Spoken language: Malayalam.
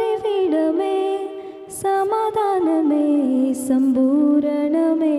പുകലിടമേ സമാധാനമേ സമ്പൂരണമേ.